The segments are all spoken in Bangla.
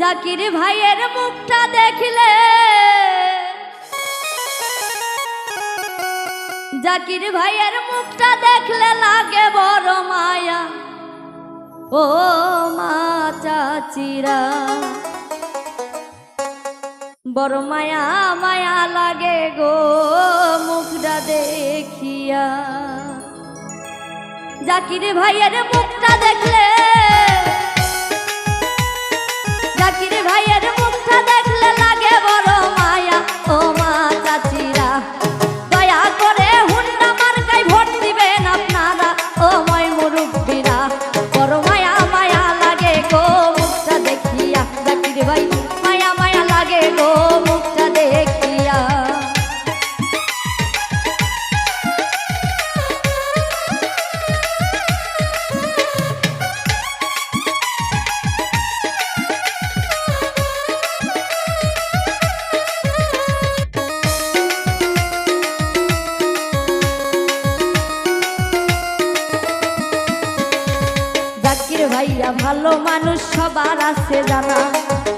জাকির ভাইয়ের মুখটা দেখলে। জাকির ভাইয়ের মুখটা দেখলে লাগে বড় মায়া। ও মা চাচিরা। বড় মায়া মায়া লাগে গো মুখটা দেখিয়া। জাকির ভাইয়ের মুখটা দেখলে জাকির ভাইয়া, ভালো মানুষ সবার আছে জানা।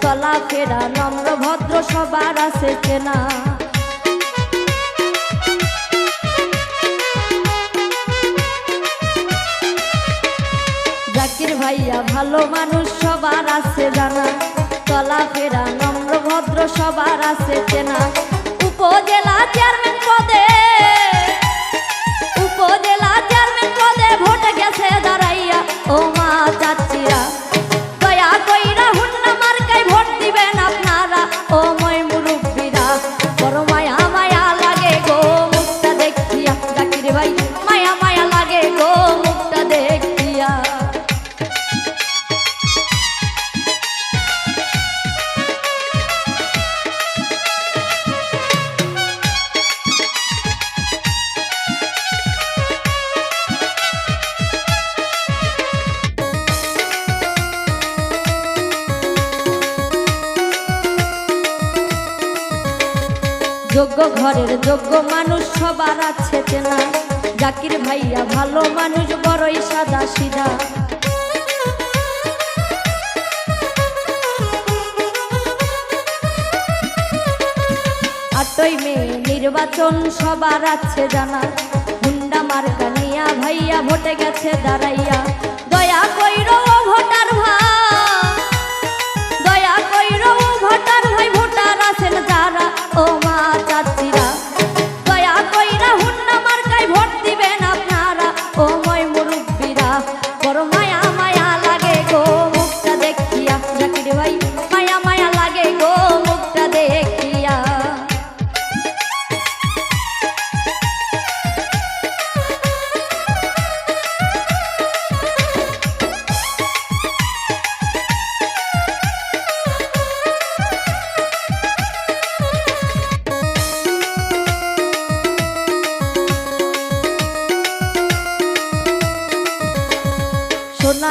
চলাফেরা নম্র ভদ্র সবার আছে চেনা। জাকির ভাইয়া, ভালো মানুষ সবার আছে জানা। চলাফেরা নম্র ভদ্র সবার আছে চেনা। উপজেলা চেয়ারম্যান যোগ্য ঘরের যোগ্য মানুষ সবার আছে চেনা। জাকির ভাইয়া ভালো মানুষ, বড়ই সাদা সিধা। আটই মে নির্বাচন সবার আছে জানা। হুন্ডা মার্কা নিয়া ভাইয়া ভোটে গেছে দাঁড়াইয়া। দয়া কইর ভোটার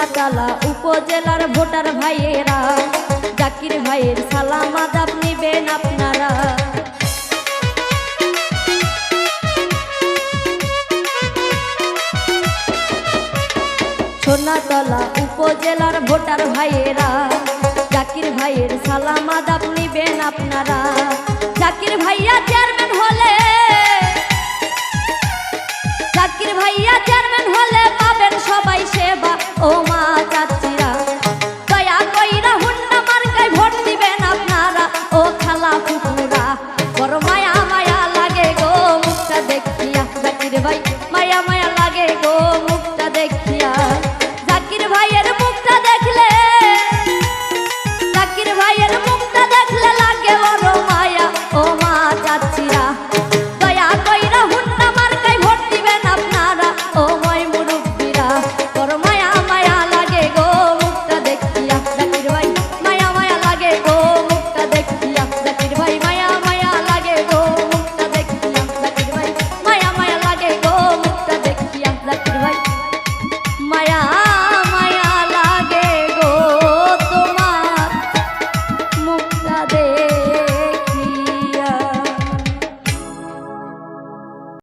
সোনাতলা উপজেলার ভোটার ভাইয়েরা, জাকির ভাইয়ের সালাম আদাব নিবেন আপনারা। সোনাতলা উপজেলার ভোটার ভাইয়েরা, জাকির ভাইয়ের সালাম আদাব নিবেন আপনারা। জাকির ভাইয়া バイ